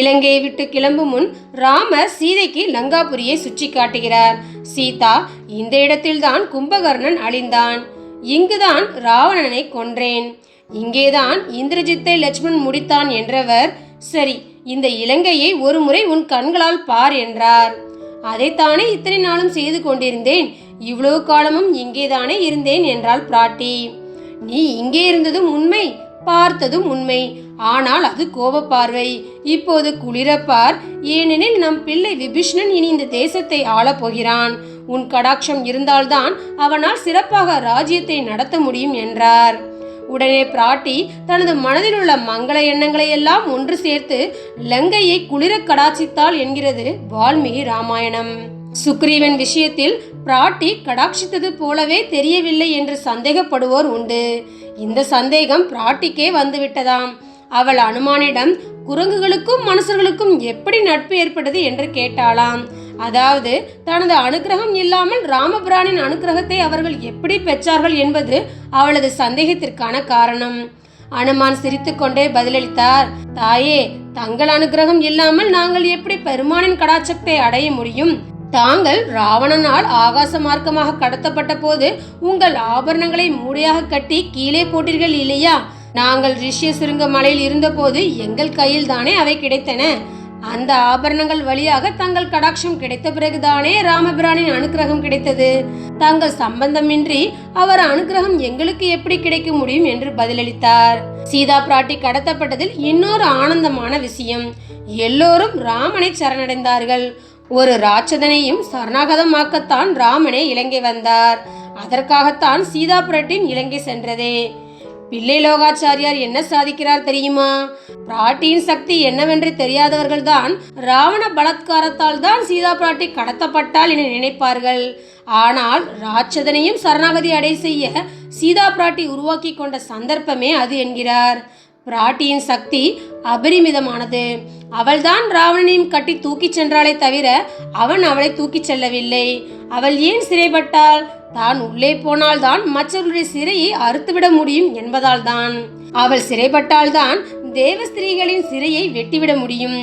இலங்கையை விட்டு கிளம்பும் முன் ராமர் சீதைக்கு லங்காபுரியை சுற்றி காட்டுகிறார் சீதா இந்த இடத்தில்தான் கும்பகர்ணன் அழிந்தான். இங்குதான் ராவணனை கொன்றேன். இங்கேதான் இந்திரஜித்தை லட்சுமணன் முடித்தான் என்றவர். சரி இந்த இலங்கையை ஒரு முறை உன் கண்களால் பார் என்றார். அதைத்தானே இத்தனை நாளும் செய்து கொண்டிருந்தேன். இவ்வளவு காலமும் இங்கேதானே இருந்தேன் என்றாள் பிராட்டி. நீ இங்கே இருந்ததும் உண்மை. பார்த்ததும் உண்மை. ஆனால் அது கோபப்பார்வை. இப்போது குளிரப்பார். ஏனெனில் நம் பிள்ளை விபீஷ்ணன் இனி இந்த தேசத்தை ஆளப் போகிறான். உன் கடாட்சம் இருந்தால்தான் அவனால் சிறப்பாக ராஜ்யத்தை நடத்த முடியும் என்றார். உடனே பிராட்டி தனது மனதில் உள்ள மங்கள எண்ணங்களை எல்லாம் ஒன்று சேர்த்து லங்கையை குளிர கடாட்சித்தாள் என்கிறது வால்மீகி ராமாயணம். சுக்ரீவன் விஷயத்தில் பிராட்டி கடாட்சித்தது போலவே தெரியவில்லை என்று சந்தேகப்படுவோர் உண்டு. இந்த சந்தேகம் பிராட்டிக்கே வந்துவிட்டதாம். அவள் அனுமானிடம் குரங்குகளுக்கும் மனுஷர்களுக்கும் எப்படி நட்பு ஏற்பட்டது என்று கேட்டாளாம். அதாவது தனது அனுக்கிரகம் இல்லாமல் ராமபிரானின் அனுக்கிரகத்தை அவர்கள் எப்படி பெற்றார்கள் என்பது அவளது சந்தேகத்திற்கான காரணம். அனுமான் சிரித்துக்கொண்டே பதிலளித்தார் தாயே தங்கள் அனுக்கிரகம் இல்லாமல் நாங்கள் எப்படி பெருமானின் கடாச்சத்தை அடைய முடியும்? தாங்கள் ராவணனால் ஆகாச மார்க்கமாக கடத்தப்பட்ட போது உங்கள் ஆபரணங்களை மூடையாக கட்டி கீழே போட்டீர்கள் இல்லையா? நாங்கள் ரிஷ்ய சுருங்க மலையில் இருந்தபோது எங்கள் கையில் தானே அவை கிடைத்தன. அந்த ஆபரணங்கள் வழியாக தங்கள் கடாட்சம் கிடைத்த பிறகுதானே ராமபிரானின் அனுக்கிரகம் கிடைத்தது. தங்கள் சம்பந்தமின்றி அவர் அனுக்கிரகம் எங்களுக்கு எப்படி கிடைக்க முடியும் என்று பதிலளித்தார். சீதா பிராட்டி கடத்தப்பட்டதில் இன்னொரு ஆனந்தமான விஷயம். எல்லோரும் ராமனை சரணடைந்தார்கள். ஒரு ராட்சதனையும் சரணாகதமாக்கத்தான் ராமனே இலங்கை வந்தார். அதற்காகத்தான் சீதா பிராட்டின் இலங்கை சென்றதே. பிள்ளை லோகாச்சாரியார் என்ன சாதிக்கிறார் தெரியுமா? பிராட்டியின் சக்தி என்னவென்று தெரியாதவர்கள்தான் ராவண பலாத்காரத்தால் தான் சீதா பிராட்டி கடத்தப்பட்டால் என நினைப்பார்கள். ஆனால் ராட்சதனையும் சரணாகதி அடை செய்ய சீதா பிராட்டி உருவாக்கி கொண்ட சந்தர்ப்பமே அது என்கிறார். பிராட்டியின் சக்தி அபரிமிதமானது. அவள்தான் ராவணனையும் கட்டி தூக்கிச் சென்றாளே தவிர அவன் அவளை தூக்கிச் செல்லவில்லை. அவள் ஏன் சிறைப்பட்டாள்? தான் உள்ளே போனால்தான் மற்றவர்களுடைய சிறையை அறுத்துவிட முடியும் என்பதால் தான் அவள் சிறைப்பட்டால்தான் தேவஸ்திரீகளின் சிறையை வெட்டிவிட முடியும்.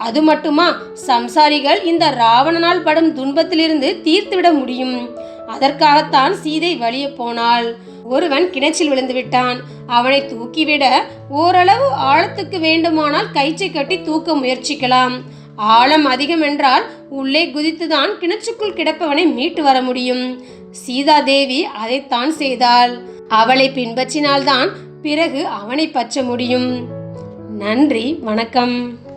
அது மட்டுமா? சம்சாரிகள் இந்த ராவணனால் படும் துன்பத்திலிருந்து தீர்த்துவிட முடியும். அதற்காகத்தான் சீதை வழிய போனாள். ஒருவன் கிணற்றில் விழுந்து விட்டான். அவனை தூக்கிவிட ஓரளவு ஆழத்துக்கு வேண்டுமானால் கயிற்றை கட்டி தூக்க முயற்சிக்கலாம். ஆழம் அதிகம் என்றால் உள்ளே குதித்துதான் கிணற்றுக்குள் கிடப்பவனை மீட்டு வர முடியும். சீதா தேவி அதைத்தான் செய்தாள். அவளை பின்பற்றினால்தான் பிறகு அவனை பற்ற முடியும். நன்றி வணக்கம்.